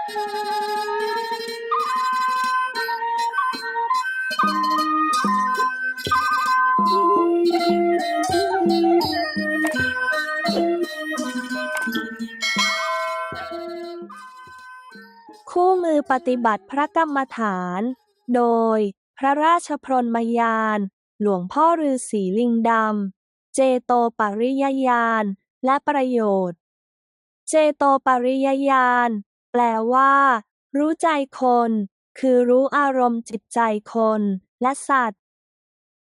คู่มือปฏิบัติพระกรรมฐาน โดย พระราชพรหมยาน หลวงพ่อฤาษีลิงดำ เจโตปริยญาณ และประโยชน์ เจโตปริยญาณ แปลว่า รู้ใจคน คือรู้อารมณ์จิตใจคน และสัตว์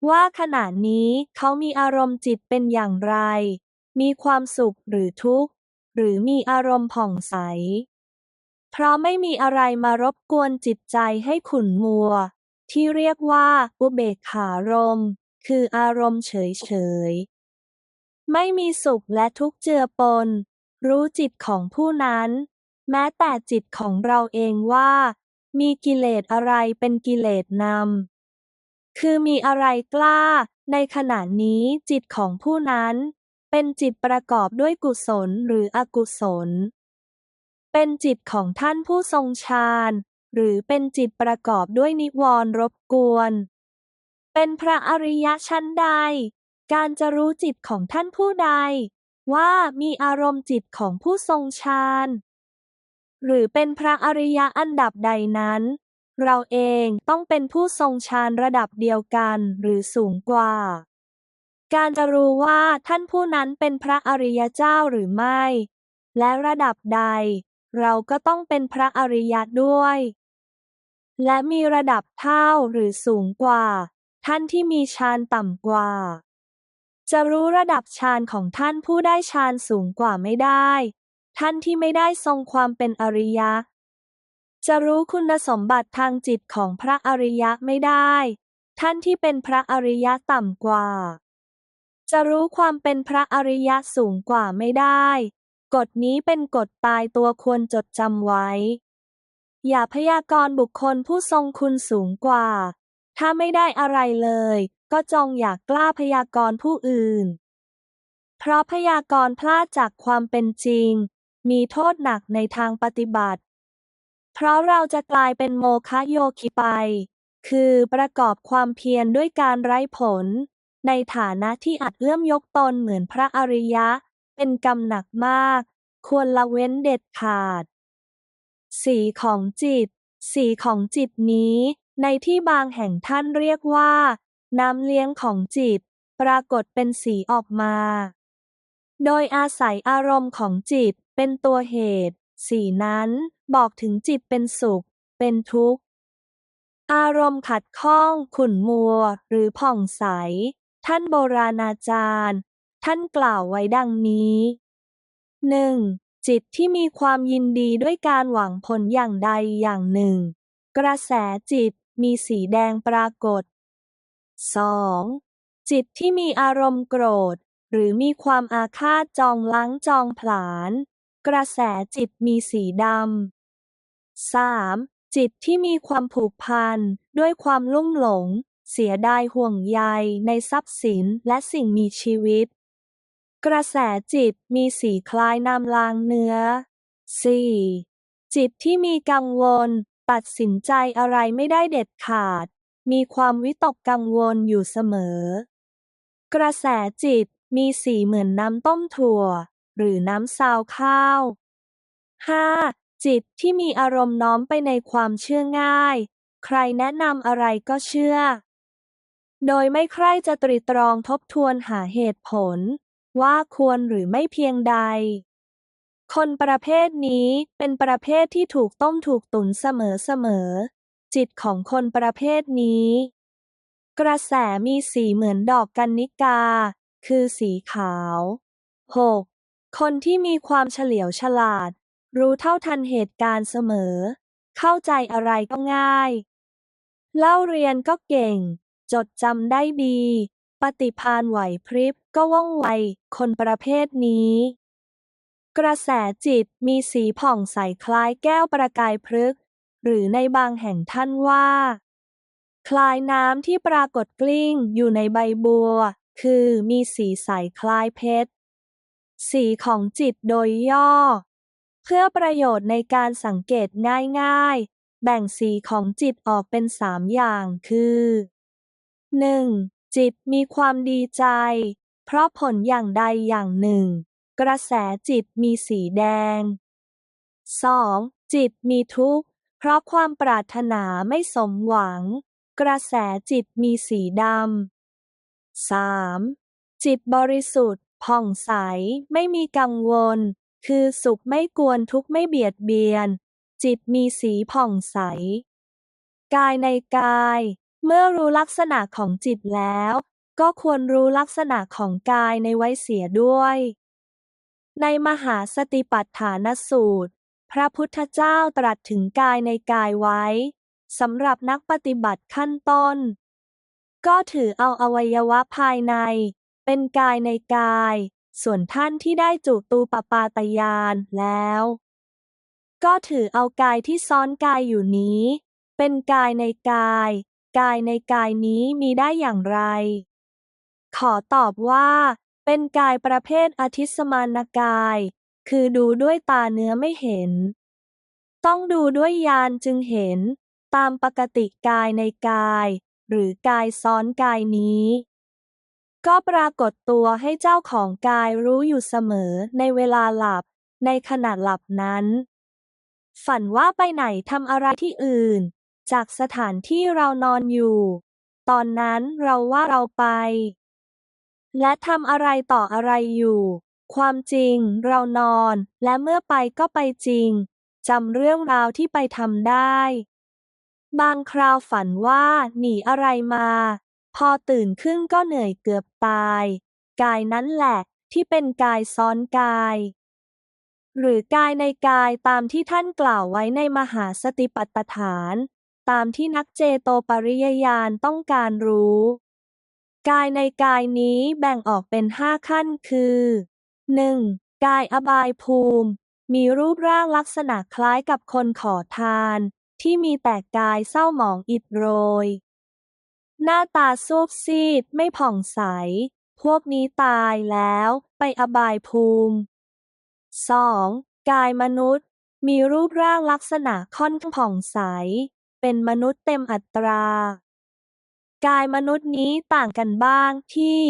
ว่าขณะนี้เขามีอารมณ์จิตเป็นอย่างไร มีความสุขหรือทุกข์ หรือมีอารมณ์ผ่องใส เพราะไม่มีอะไรมารบกวนจิตใจให้ขุ่นมัว ที่เรียกว่า อุเบกขารม คืออารมณ์เฉยๆไม่มีสุขและทุกข์เจือปน รู้จิตของผู้นั้น แม้แต่จิตของเราเองว่า มีกิเลสอะไรเป็นกิเลสนำ คือมีอะไรกล้า ในขณะนี้จิตของผู้นั้น เป็นจิตประกอบด้วยกุศลหรืออกุศล เป็นจิตของท่านผู้ทรงฌานหรือเป็นจิตประกอบด้วยนิวรณ์รบกวน เป็นพระอริยะชั้นใด การจะรู้จิตของท่านผู้ใด ว่ามีอารมณ์จิตของผู้ทรงฌาน หรือเป็นพระอริยะอันดับใดนั้น เราเองต้องเป็นผู้ทรงฌานระดับเดียวกันหรือสูงกว่า การจะรู้ว่าท่านผู้นั้นเป็นพระอริยเจ้าหรือไม่ และระดับใด เราก็ต้องเป็นพระอริยะด้วย และมีระดับเท่าหรือสูงกว่า ท่านที่มีฌานต่ำกว่า จะรู้ระดับฌานของท่านผู้ได้ฌานสูงกว่าไม่ได้ ท่านที่ไม่ได้ทรงความเป็นอริยะ จะรู้คุณสมบัติทางจิตของพระอริยะไม่ได้ ท่านที่เป็นพระอริยะต่ำกว่า จะรู้ความเป็นพระอริยะสูงกว่าไม่ได้ กฎนี้เป็นกฎตายตัวควรจดจำไว้ อย่าพยากรณ์บุคคลผู้ทรงคุณสูงกว่า ถ้าไม่ได้อะไรเลย ก็จงอย่ากกล้าพยากรณ์ผู้อื่นเพราะพยากรณ์พลาดจากความเป็นจริง มีโทษหนักในทางปฏิบัติ เพราะเราจะกลายเป็นโมฆะโยคิไป คือประกอบความเพียรด้วยการไร้ผล ในฐานะที่อาจเอื้อมยกตนเหมือนพระอริยะ เป็นกรรมหนักมาก ควรละเว้นเด็ดขาด สีของจิต สีของจิตนี้ ในที่บางแห่งท่านเรียกว่า น้ำเลี้ยงของจิต ปรากฏเป็นสีออกมา โดยอาศัยอารมณ์ของจิต เป็นตัวเหตุ สีนั้น บอกถึงจิตเป็นสุข เป็นทุกข์ อารมณ์ขัดข้อง ขุ่นมัว หรือผ่องใส ท่านโบราณอาจารย์ ท่านกล่าวไว้ดังนี้ 1. จิตที่มีความยินดีด้วยการหวังผลอย่างใดอย่างหนึ่ง กระแสจิตมีสีแดงปรากฏ 2. จิตที่มีอารมณ์โกรธ หรือมีความอาฆาตจองล้างจองผลาญ กระแสจิตมีสีดำ 3. จิตที่มีความผูกพันด้วยความลุ่มหลง เสียดายห่วงใยในทรัพย์สินและสิ่งมีชีวิต กระแสจิตมีสีคล้ายน้ำลางเนื้อ 4. จิตที่มีกังวล ตัดสินใจอะไรไม่ได้เด็ดขาด มีความวิตกกังวลอยู่เสมอ กระแสจิตมีสีเหมือนน้ำต้มถั่ว หรือน้ำซาวข้าว 5. จิตที่มีอารมณ์น้อมไปในความเชื่อง่าย ใครแนะนำอะไรก็เชื่อ โดยไม่ใคร่จะตรีตรองทบทวนหาเหตุผล ว่าควรหรือไม่เพียงใด คนประเภทนี้เป็นประเภทที่ถูกต้มถูกตุนเสมอๆจิตของคนประเภทนี้ กระแสมีสีเหมือนดอกกันนิกา คือสีขาว 6. คนที่มีความเฉลียวฉลาด รู้เท่าทันเหตุการณ์เสมอ เข้าใจอะไรก็ง่าย เล่าเรียนก็เก่ง จดจำได้ดี ปฏิภาณไหวพริบก็ว่องไว คนประเภทนี้ กระแสจิตมีสีผ่องใสคล้ายแก้วประกายพฤกษ์หรือในบางแห่งท่านว่า คล้ายน้ำที่ปรากฏกลิ้งอยู่ในใบบัว คือมีสีใสคล้ายเพชร สีของจิตโดยย่อ เพื่อประโยชน์ในการสังเกตง่ายๆ แบ่งสีของจิตออกเป็นสามอย่างคือ 1. จิตมีความดีใจ เพราะผลอย่างใดอย่างหนึ่ง กระแสจิตมีสีแดง 2. จิตมีทุกข์ เพราะความปรารถนาไม่สมหวัง กระแสจิตมีสีดำ 3. จิตบริสุทธิ์ ผ่องใส ไม่มีกังวล คือสุขไม่กวนทุกข์ไม่เบียดเบียน จิตมีสีผ่องใส กายในกาย เมื่อรู้ลักษณะของจิตแล้ว ก็ควรรู้ลักษณะของกายในไว้เสียด้วย ในมหาสติปัฏฐานสูตร พระพุทธเจ้าตรัสถึงกายในกายไว้สำหรับนักปฏิบัติขั้นต้น ก็ถือเอาอวัยวะภายใน เป็นกายในกาย ส่วนท่านที่ได้จุตูปปาตยานแล้ว ก็ถือเอากายที่ซ้อนกายอยู่นี้ เป็นกายในกาย กายในกายนี้มีได้อย่างไร ขอตอบว่า เป็นกายประเภทอธิสมานกาย คือดูด้วยตาเนื้อไม่เห็น ต้องดูด้วยญาณจึงเห็น ตามปกติกายในกาย หรือกายซ้อนกายนี้ ก็ปรากฏตัวให้เจ้าของกายรู้อยู่เสมอในเวลาหลับ ในขณะหลับนั้น ฝันว่าไปไหนทำอะไรที่อื่น จากสถานที่เรานอนอยู่ ตอนนั้นเราว่าเราไป และทำอะไรต่ออะไรอยู่ ความจริงเรานอนและเมื่อไปก็ไปจริงจำเรื่องราวที่ไปทำได้ บางคราวฝันว่าหนีอะไรมา พอตื่นขึ้นก็เหนื่อยเกือบตาย กายนั้นแหละที่เป็นกายซ้อนกาย หรือกายในกายตามที่ท่านกล่าวไว้ในมหาสติปัฏฐาน ตามที่นักเจโตปริยญาณต้องการรู้ กายในกายนี้แบ่งออกเป็นห้าขั้นคือ 1. กายอบายภูมิ มีรูปร่างลักษณะคล้ายกับคนขอทาน ที่มีแต่กายเศร้าหมองอิดโรย หน้าตาซูบซีดไม่ผ่องใส พวกนี้ตายแล้วไปอบายภูมิ 2. กายมนุษย์ มีรูปร่างลักษณะค่อนข้างผ่องใส เป็นมนุษย์เต็มอัตรา กายมนุษย์นี้ต่างกันบ้างที่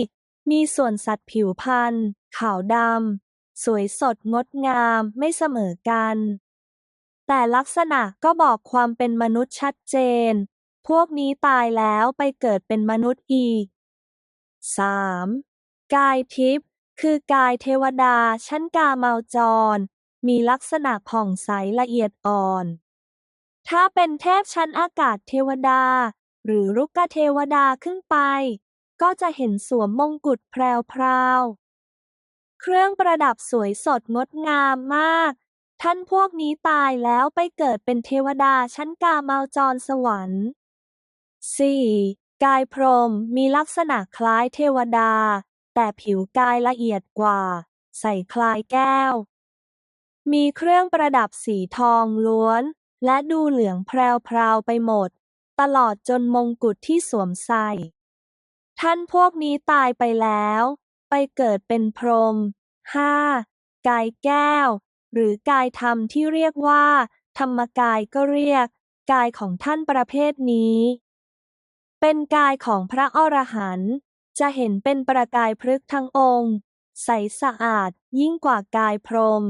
มีส่วนสัตว์ผิวพรรณขาวดำ สวยสดงดงามไม่เสมอกัน แต่ลักษณะก็บอกความเป็นมนุษย์ชัดเจน พวกนี้ตายแล้วไปเกิดเป็นมนุษย์อีก 3. กายทิพย์คือกายเทวดาชั้นกาเมาจร มีลักษณะผ่องใสละเอียดอ่อน ถ้าเป็นเทพชั้นอากาศเทวดา หรือรุกเทวดาขึ้นไป ก็จะเห็นสวมมงกุฎแพรวๆเครื่องประดับสวยสดงดงามมาก ท่านพวกนี้ตายแล้วไปเกิดเป็นเทวดาชั้นกาเมาจรสวรรค์ 4. กายพรหมมีลักษณะคล้ายเทวดา แต่ผิวกายละเอียดกว่า ใส่คล้ายแก้ว มีเครื่องประดับสีทองล้วน และดูเหลืองแพรวๆไปหมด ตลอดจนมงกุฎที่สวมใส่ ท่านพวกนี้ตายไปแล้ว ไปเกิดเป็นพรหม 5. กายแก้ว หรือกายธรรมที่เรียกว่า ธรรมกายก็เรียก กายของท่านประเภทนี้ เป็นกายของพระอรหันต์จะเห็นเป็นประกายพฤกษ์ทั้งองค์ ใสสะอาดยิ่งกว่ากายพรหม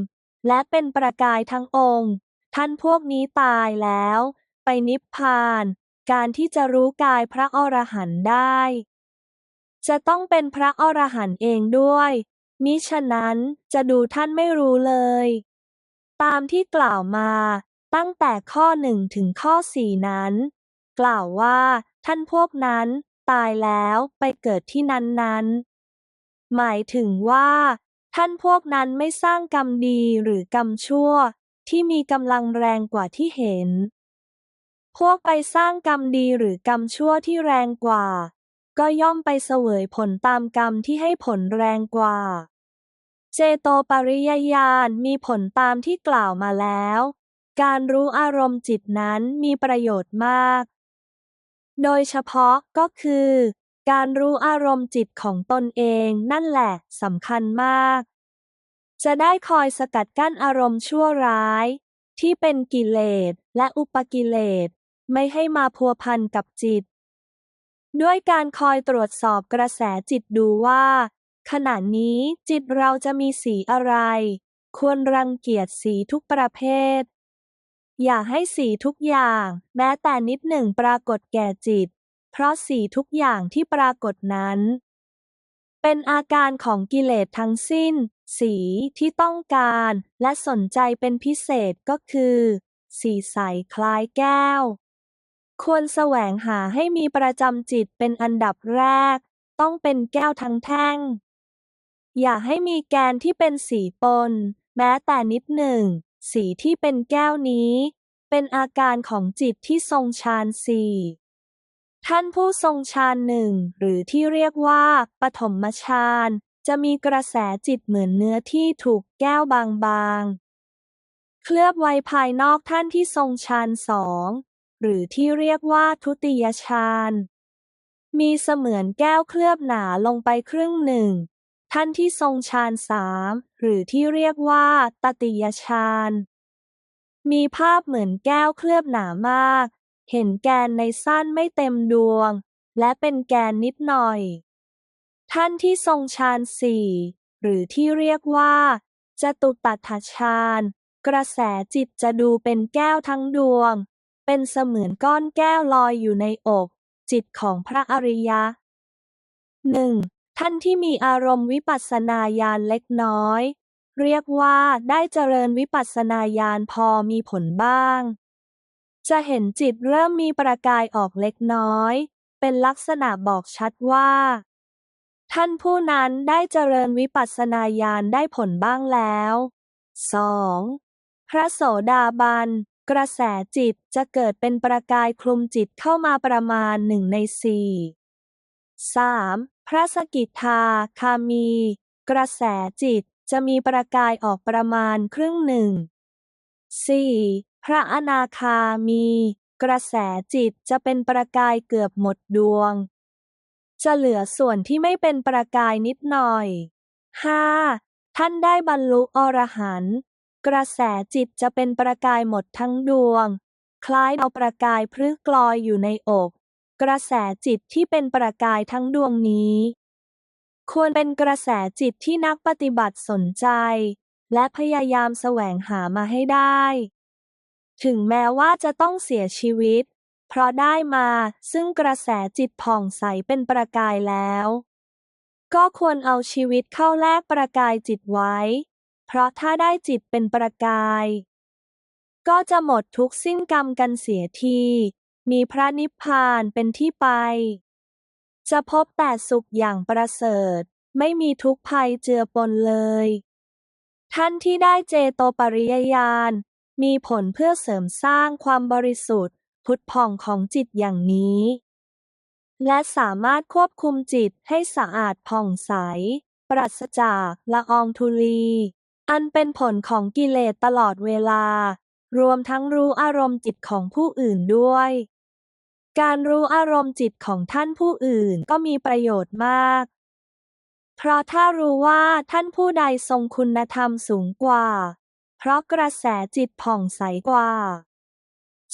และเป็นประกายทั้งองค์ ท่านพวกนี้ตายแล้ว ไปนิพพาน การที่จะรู้กายพระอรหันต์ได้ จะต้องเป็นพระอรหันต์เองด้วย มิฉะนั้นจะดูท่านไม่รู้เลย ตามที่กล่าวมาตั้งแต่ข้อหนึ่งถึงข้อสี่นั้น กล่าวว่า ท่านพวกนั้นตายแล้วไปเกิดที่นั้นๆหมายถึงว่า ท่านพวกนั้นไม่สร้างกรรมดีหรือกรรมชั่ว ที่มีกำลังแรงกว่าที่เห็น พวกไปสร้างกรรมดีหรือกรรมชั่วที่แรงกว่า ก็ย่อมไปเสวยผลตามกรรมที่ให้ผลแรงกว่า เจโตปริยญาณมีผลตามที่กล่าวมาแล้ว การรู้อารมณ์จิตนั้นมีประโยชน์มาก โดยเฉพาะก็คือ การรู้อารมณ์จิตของตนเองนั่นแหละสำคัญมาก จะได้คอยสกัดกั้นอารมณ์ชั่วร้าย ที่เป็นกิเลสและอุปกิเลสไม่ให้มาพัวพันกับจิต ด้วยการคอยตรวจสอบกระแสจิตดูว่า ขณะนี้จิตเราจะมีสีอะไร ควรรังเกียจสีทุกประเภท อย่าให้สีทุกอย่าง แม้แต่นิดหนึ่งปรากฏแก่จิต เพราะสีทุกอย่างที่ปรากฏนั้น เป็นอาการของกิเลสทั้งสิ้น สีที่ต้องการและสนใจเป็นพิเศษก็คือ สีใสคล้ายแก้ว ควรแสวงหาให้มีประจำจิตเป็นอันดับแรก ต้องเป็นแก้วทั้งแท่ง อย่าให้มีแกนที่เป็นสีปน แม้แต่นิดหนึ่ง สีที่เป็นแก้วนี้ เป็นอาการของจิตที่ทรงฌานสี่ท่านผู้ทรงฌานหนึ่งหรือที่เรียกว่าปฐมฌานจะมีกระแสจิตเหมือนเนื้อที่ถูกแก้วบางๆ เคลือบไว้ภายนอกท่านที่ทรงฌานสองหรือที่เรียกว่าทุติยฌานมีเสมือนแก้วเคลือบหนาลงไปครึ่งหนึ่ง ท่านที่ทรงฌานสามหรือที่เรียกว่าตติยฌาน มีภาพเหมือนแก้วเคลือบหนามาก เห็นแกนในสั้นไม่เต็มดวง และเป็นแกนนิดหน่อย ท่านที่ทรงฌานสี่หรือที่เรียกว่าจตุตัถฌานกระแสจิตจะดูเป็นแก้วทั้งดวง เป็นเสมือนก้อนแก้วลอยอยู่ในอก จิตของพระอริยะหนึ่ง ท่านที่มีอารมณ์วิปัสสนาญาณเล็กน้อย เรียกว่าได้เจริญวิปัสสนาญาณพอมีผลบ้าง จะเห็นจิตเริ่มมีประกายออกเล็กน้อย เป็นลักษณะบอกชัดว่า ท่านผู้นั้นได้เจริญวิปัสสนาญาณได้ผลบ้างแล้ว 2. พระโสดาบันกระแสจิตจะเกิดเป็นประกายคลุมจิตเข้ามาประมาณหนึ่งในสี่ 3. พระสกิทาคามี กระแสจิตจะมีประกายออกประมาณครึ่งหนึ่ง 4. พระอนาคามี กระแสจิตจะเป็นประกายเกือบหมดดวง จะเหลือส่วนที่ไม่เป็นประกายนิดหน่อย 5. ท่านได้บรรลุอรหันต์กระแสจิตจะเป็นประกายหมดทั้งดวง คล้ายเอาประกายพลึกกลอยอยู่ในอก กระแสจิตที่เป็นประกายทั้งดวงนี้ ควรเป็นกระแสจิตที่นักปฏิบัติสนใจ และพยายามแสวงหามาให้ได้ ถึงแม้ว่าจะต้องเสียชีวิต เพราะได้มาซึ่งกระแสจิตผ่องใสเป็นประกายแล้ว ก็ควรเอาชีวิตเข้าแลกประกายจิตไว้ เพราะถ้าได้จิตเป็นประกาย ก็จะหมดทุกสิ้นกรรมกันเสียที มีพระนิพพานเป็นที่ไป จะพบแต่สุขอย่างประเสริฐ ไม่มีทุกข์ภัยเจือปนเลย ท่านที่ได้เจโตปริยญาณมีผลเพื่อเสริมสร้างความบริสุทธิ์ พุทธผ่องของจิตอย่างนี้ และสามารถควบคุมจิตให้สะอาดผ่องใส ปราศจากละอองธุลี อันเป็นผลของกิเลสตลอดเวลา รวมทั้งรู้อารมณ์จิตของผู้อื่นด้วย การรู้อารมณ์จิตของท่านผู้อื่นก็มีประโยชน์มาก เพราะถ้ารู้ว่าท่านผู้ใดทรงคุณธรรมสูงกว่า เพราะกระแสจิตผ่องใสกว่า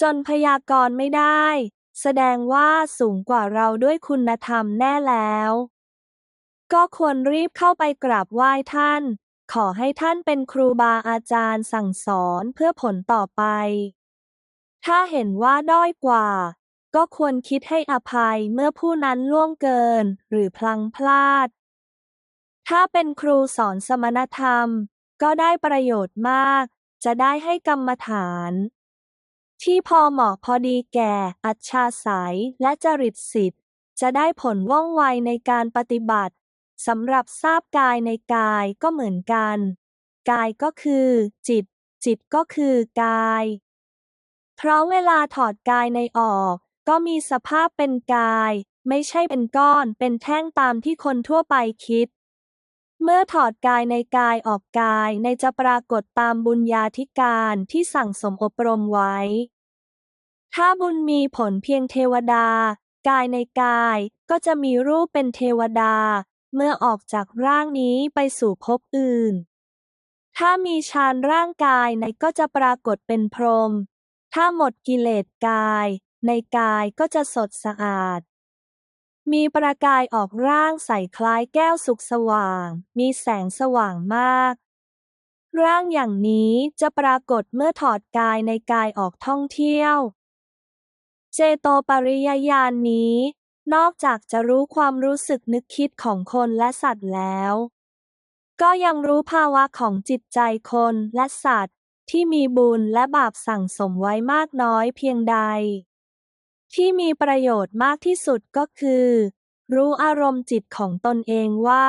จนพยากรณ์ไม่ได้ แสดงว่าสูงกว่าเราด้วยคุณธรรมแน่แล้ว ก็ควรรีบเข้าไปกราบไหว้ท่าน ขอให้ท่านเป็นครูบาอาจารย์สั่งสอนเพื่อผลต่อไป ถ้าเห็นว่าด้อยกว่า ก็ควรคิดให้อภัยเมื่อผู้นั้นล่วงเกินหรือพลังพลาด ถ้าเป็นครูสอนสมณธรรม ก็ได้ประโยชน์มาก จะได้ให้กรรมฐาน ที่พอเหมาะพอดีแก่ อัจฉาสัยและจริตสิทธิ์จะได้ผลว่องไวในการปฏิบัติ สำหรับทราบกายในกายก็เหมือนกัน กายก็คือ จิต จิตก็คือกาย เพราะเวลาถอดกายในออก ก็มีสภาพเป็นกาย ไม่ใช่เป็นก้อนเป็นแท่งตามที่คนทั่วไปคิด เมื่อถอดกายในกายออกกายในจะปรากฏตามบุญญาธิการที่สั่งสมอบรมไว้ ถ้าบุญมีผลเพียงเทวดา กายในกายก็จะมีรูปเป็นเทวดา เมื่อออกจากร่างนี้ไปสู่ภพอื่น ถ้ามีฌานร่างกายในก็จะปรากฏเป็นพรหม ถ้าหมดกิเลสกาย ในกายก็จะสดสะอาด มีประกายออกร่างใสคล้ายแก้วสุกสว่าง มีแสงสว่างมาก ร่างอย่างนี้จะปรากฏเมื่อถอดกายในกายออกท่องเที่ยว เจโตปริยญาณนี้ นอกจากจะรู้ความรู้สึกนึกคิดของคนและสัตว์แล้ว ก็ยังรู้ภาวะของจิตใจคนและสัตว์ ที่มีบุญและบาปสั่งสมไว้มากน้อยเพียงใด ที่มีประโยชน์มากที่สุดก็คือ รู้อารมณ์จิตของตนเองว่า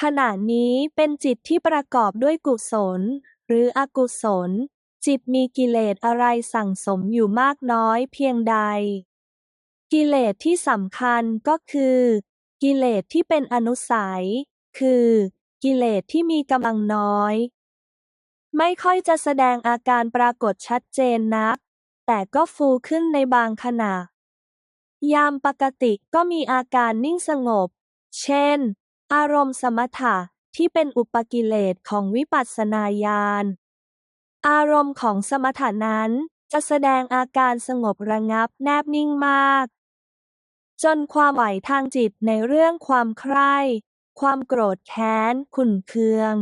ขณะนี้เป็นจิตที่ประกอบด้วยกุศล หรืออกุศล จิตมีกิเลสอะไรสั่งสมอยู่มากน้อยเพียงใด กิเลสที่สำคัญก็คือ กิเลสที่เป็นอนุสัย คือ กิเลสที่มีกำลังน้อย ไม่ค่อยจะแสดงอาการปรากฏชัดเจนนัก แต่ก็ฟูขึ้นในบางขณะ ยามปกติก็มีอาการนิ่งสงบ เช่น อารมณ์สมถะที่เป็นอุปกิเลสของวิปัสสนาญาณ อารมณ์ของสมถะนั้นจะแสดงอาการสงบระงับแนบนิ่งมาก จนความไหวทางจิตในเรื่องความใคร่ ความโกรธแค้น ขุ่นเคือง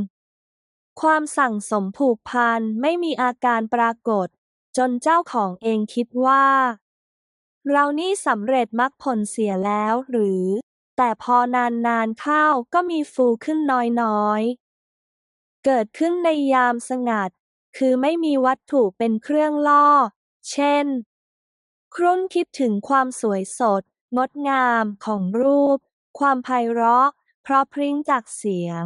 ความสั่งสมผูกพันไม่มีอาการปรากฏ จนเจ้าของเองคิดว่า เรานี่สำเร็จมรรคผลเสียแล้วหรือ แต่พอนานๆเข้าก็มีฟูขึ้นน้อยๆ เกิดขึ้นในยามสงัด คือไม่มีวัตถุเป็นเครื่องล่อ เช่น ครุ่นคิดถึงความสวยสด งดงามของรูป ความไพเราะ เพราะพริ้งจากเสียง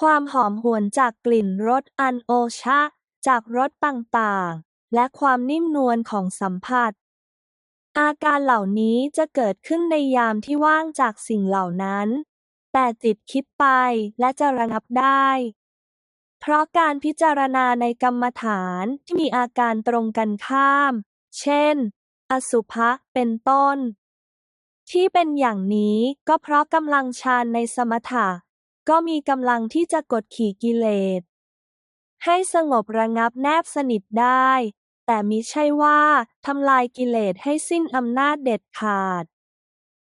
ความหอมหวนจากกลิ่นรสอันโอชะ จากรสต่างๆ และความนิ่มนวลของสัมผัส อาการเหล่านี้จะเกิดขึ้นในยามที่ว่างจากสิ่งเหล่านั้น แต่จิตคิดไปและจะระงับได้ เพราะการพิจารณาในกรรมฐานที่มีอาการตรงกันข้าม เช่น อสุภะเป็นต้น ที่เป็นอย่างนี้ก็เพราะกำลังฌานในสมถะ ก็มีกำลังที่จะกดขี่กิเลส ให้สงบระงับแนบสนิทได้ แต่มิใช่ว่าทำลายกิเลสให้สิ้นอำนาจเด็ดขาด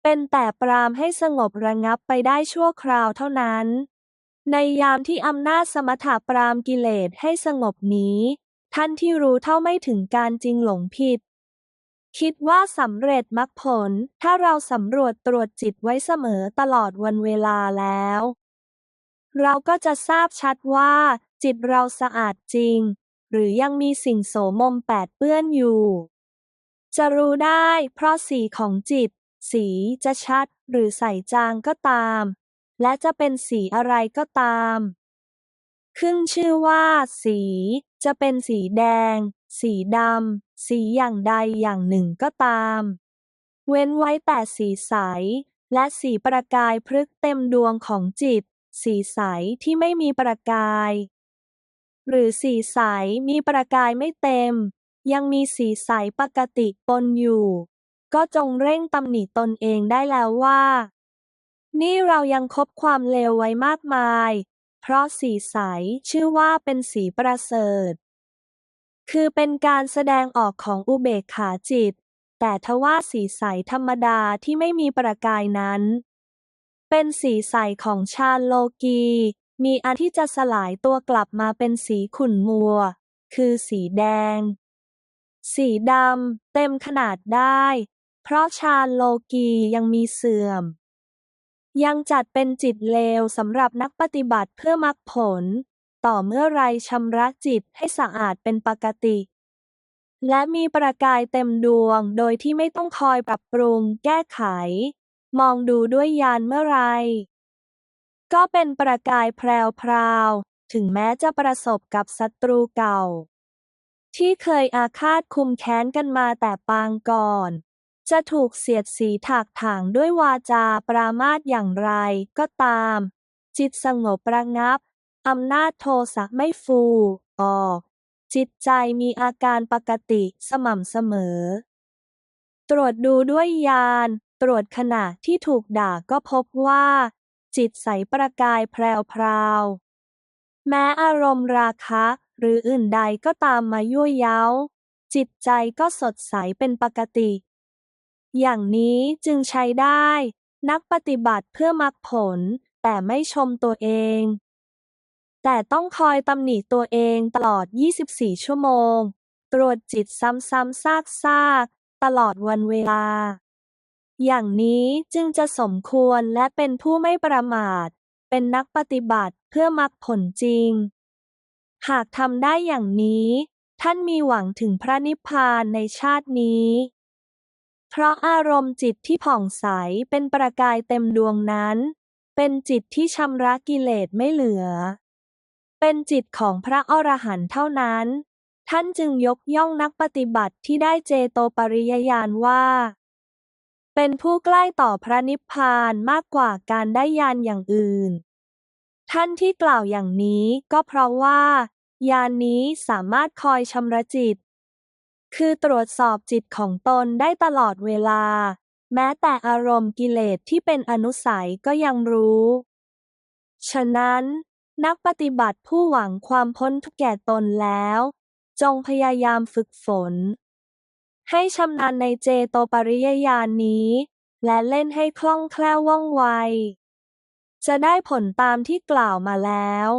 เป็นแต่ปรามให้สงบระงับไปได้ชั่วคราวเท่านั้น ในยามที่อำนาจสมถะปรามกิเลสให้สงบนี้ ท่านที่รู้เท่าไม่ถึงการจริงหลงผิด คิดว่าสำเร็จมรรคผล ถ้าเราสำรวจตรวจจิตไว้เสมอตลอดวันเวลาแล้ว เราก็จะทราบชัดว่า จิตเราสะอาดจริง หรือยังมีสิ่งโสมมแปดเปื้อนอยู่ จะรู้ได้ เพราะสีของจิต สีจะชัดหรือใสจางก็ตาม และจะเป็นสีอะไรก็ตามขึ้นชื่อว่า สี จะเป็นสีแดง สีดำ สีอย่างใดอย่างหนึ่งก็ตาม เว้นไว้แต่สีใส และสีประกายพฤกเต็มดวงของจิต สีใสที่ไม่มีประกาย หรือสีใสมีประกายไม่เต็ม ยังมีสีใสปกติปนอยู่ ก็จงเร่งตำหนิตนเองได้แล้วว่า นี่เรายังคบความเลวไว้มากมาย เพราะสีใสชื่อว่าเป็นสีประเสริฐ คือเป็นการแสดงออกของอุเบกขาจิต แต่ทว่าสีใสธรรมดาที่ไม่มีประกายนั้น เป็นสีใสของฌาโลกี มีอันที่จะสลายตัวกลับมาเป็นสีขุ่นมัว คือสีแดง สีดำเต็มขนาดได้ เพราะฌาโลกียังมีเสื่อม ยังจัดเป็นจิตเลวสำหรับนักปฏิบัติเพื่อมรรคผล ต่อเมื่อไรชำระจิตให้สะอาดเป็นปกติ และมีประกายเต็มดวงโดยที่ไม่ต้องคอยปรับปรุง แก้ไข มองดูด้วยญาณเมื่อไร ก็เป็นประกายแพรวๆถึงแม้จะประสบกับศัตรูเก่า ที่เคยอาฆาตคุมแค้นกันมาแต่ปางก่อนจะถูกเสียดสีถากถางด้วยวาจาปรามาสอย่างไรก็ตาม จิตสงบระงับ อำนาจโทสะไม่ฟูออกจิตใจมีอาการปกติสม่ำเสมอ ตรวจดูด้วยญาณตรวจขณะที่ถูกด่าก็พบว่า จิตใสประกายแพรวๆแม้อารมณ์ราคะ หรืออื่นใดก็ตามมายั่วเย้า จิตใจก็สดใสเป็นปกติ อย่างนี้จึงใช้ได้ นักปฏิบัติเพื่อมรรคผลแต่ไม่ชมตัวเอง แต่ต้องคอยตำหนิตัวเองตลอด 24 ชั่วโมง ตรวจจิตซ้ำๆซากๆ ตลอดวันเวลา อย่างนี้จึงจะสมควรและเป็นผู้ไม่ประมาท เป็นนักปฏิบัติเพื่อมรรคผลจริง หากทำได้อย่างนี้ ท่านมีหวังถึงพระนิพพานในชาตินี้ เพราะอารมณ์จิตที่ผ่องใสเป็นประกายเต็มดวงนั้น เป็นจิตที่ชำระกิเลสไม่เหลือ เป็นจิตของพระอรหันต์เท่านั้น ท่านจึงยกย่องนักปฏิบัติที่ได้เจโตปริยญาณว่า เป็นผู้ใกล้ต่อพระนิพพานมากกว่าการได้ญาณอย่างอื่น ท่านที่กล่าวอย่างนี้ก็เพราะว่าญาณนนี้สามารถคอยชำระจิต คือตรวจสอบจิตของตนได้ตลอดเวลา แม้แต่อารมณ์กิเลสที่เป็นอนุสัยก็ยังรู้ ฉะนั้น นักปฏิบัติผู้หวังความพ้นทุกข์แก่ตนแล้ว จงพยายามฝึกฝน ให้ชำนาญในเจโตปริยญาณนี้ และเล่นให้คล่องแคล่วว่องไว จะได้ผลตามที่กล่าวมาแล้ว